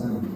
Amen.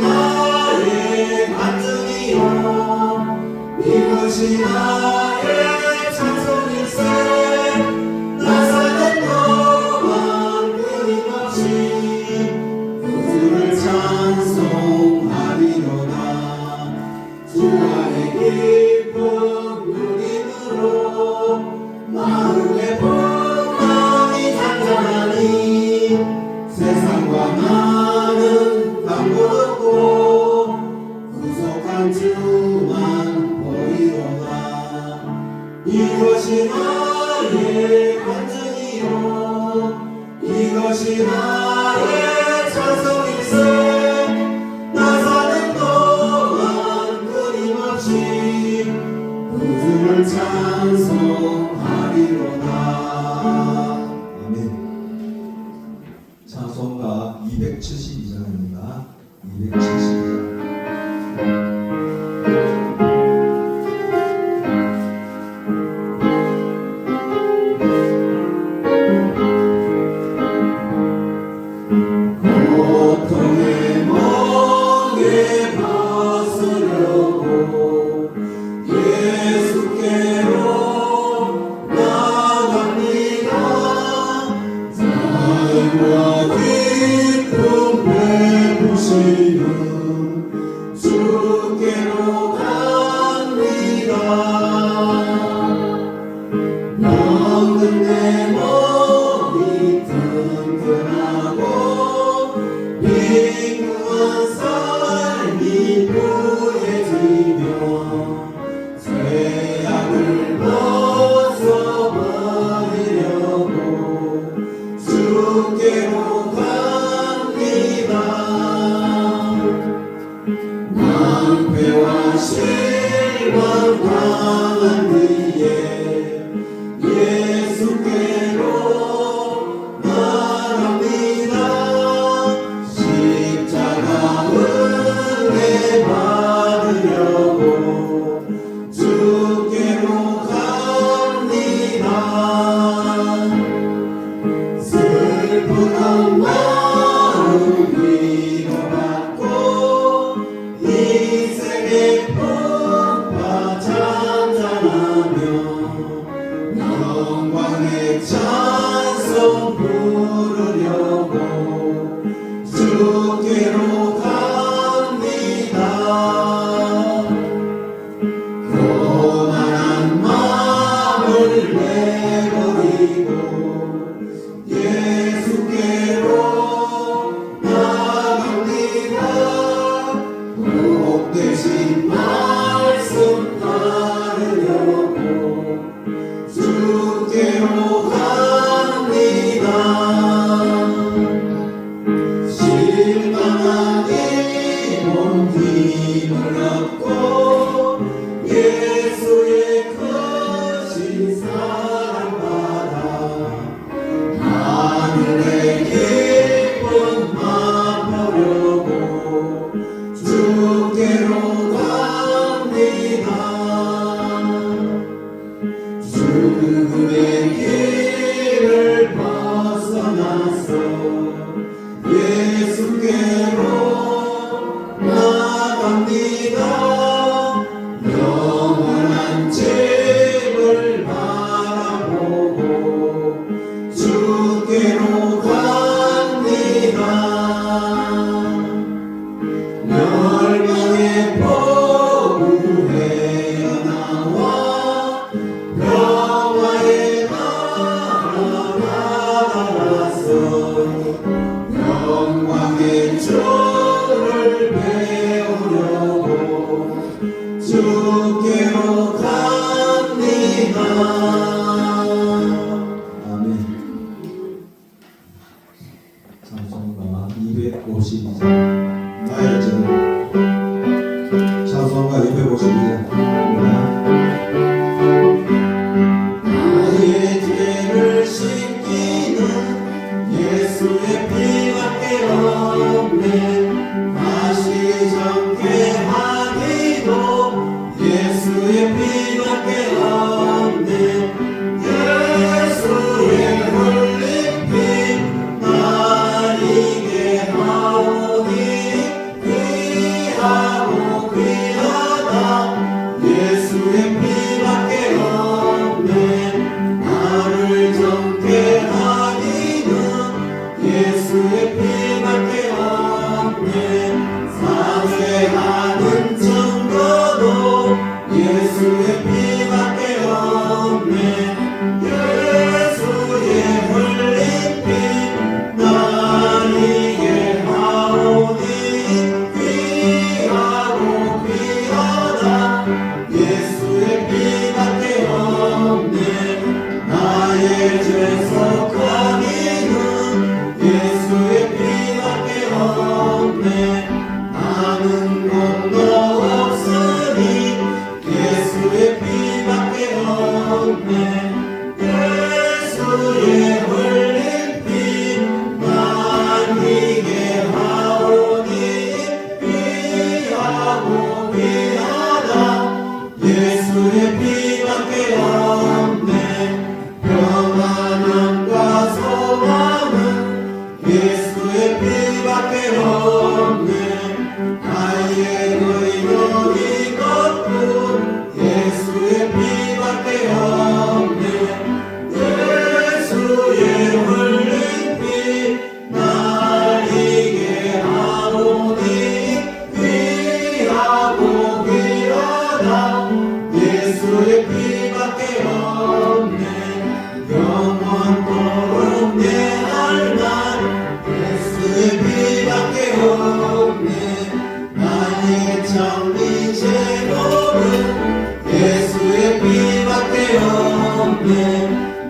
나의 반증이요 이것이 나의 272장입니다. 272. 무거운 마음 위로받고 이슬이 뿜어 잔잔하며 영광의 찬송 부르려고 주께로 갑니다. 교만한 마음을 내버리고 252장 나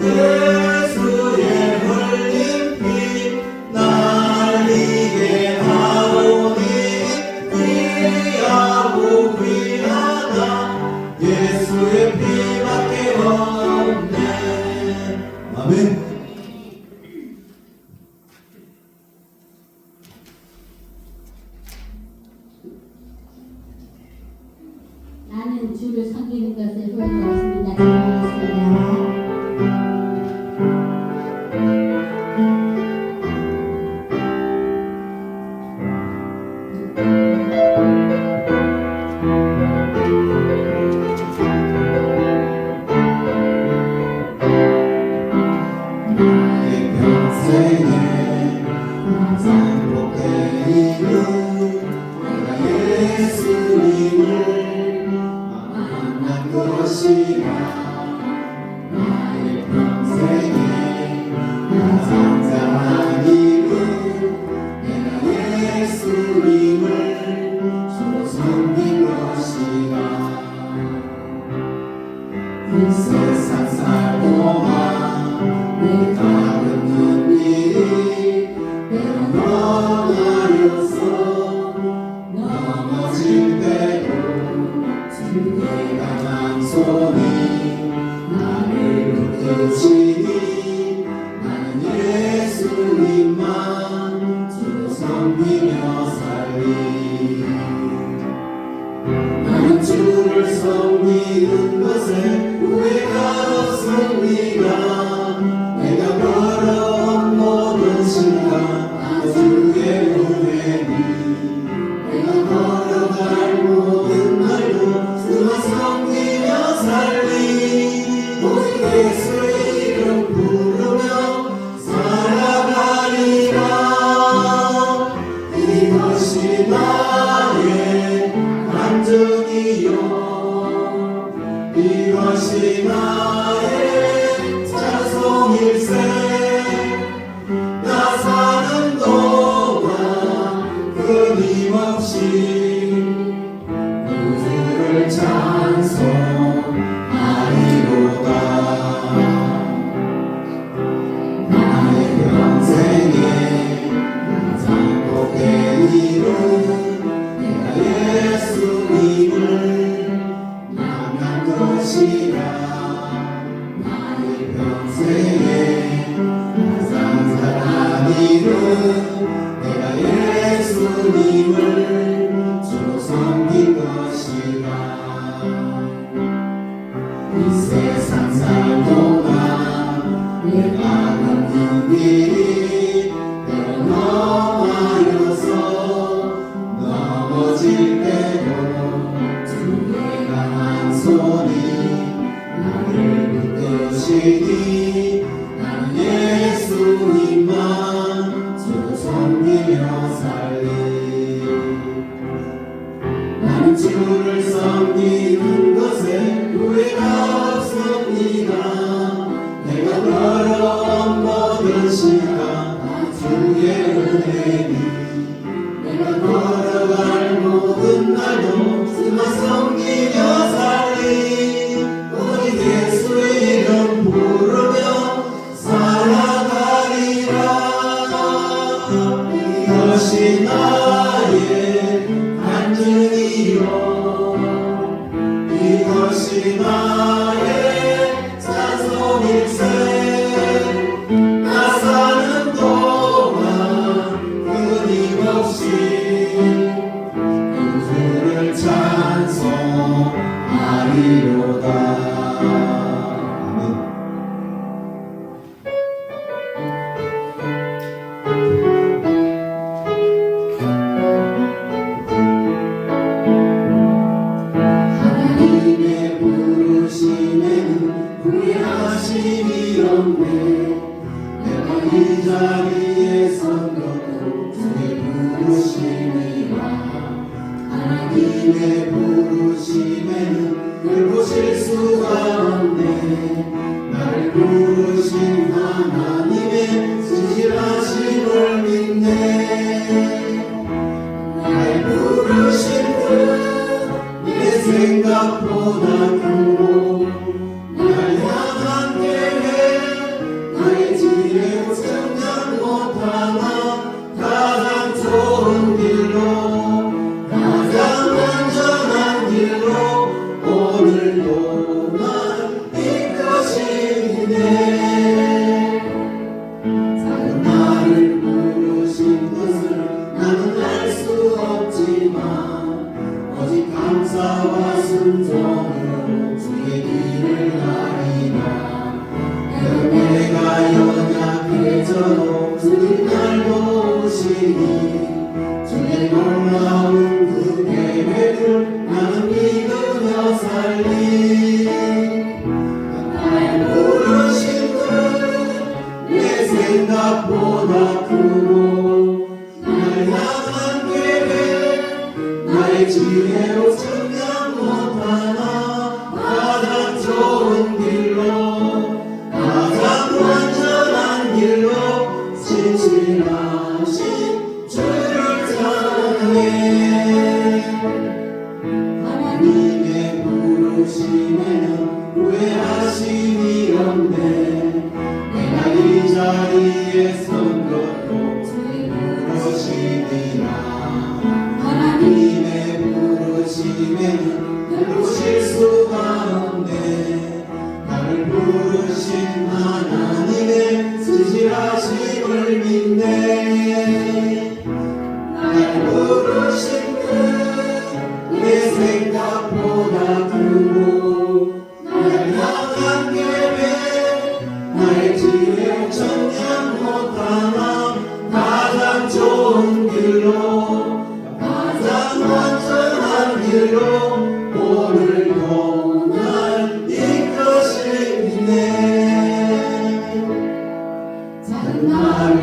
Yeah. 오직 난 예수님만 주 섬기며 살리. 나는 주를 섬기는 것에 우리가 없습니다. 내가 걸어온 모든 시간 다 주의 은혜니. 내가 걸어갈 모든 날도 주만 섬기며 살리. 오직 예수 자신이 없네. 내가 이 자리 to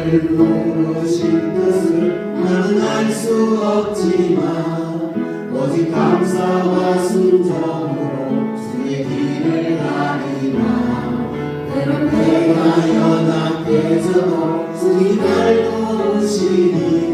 나를 부르신 뜻을 나는 수 없지만 오직 감사와 순정으로 주의 길을 가리라. 때론 내가 연약해져도 주님 날 도우시니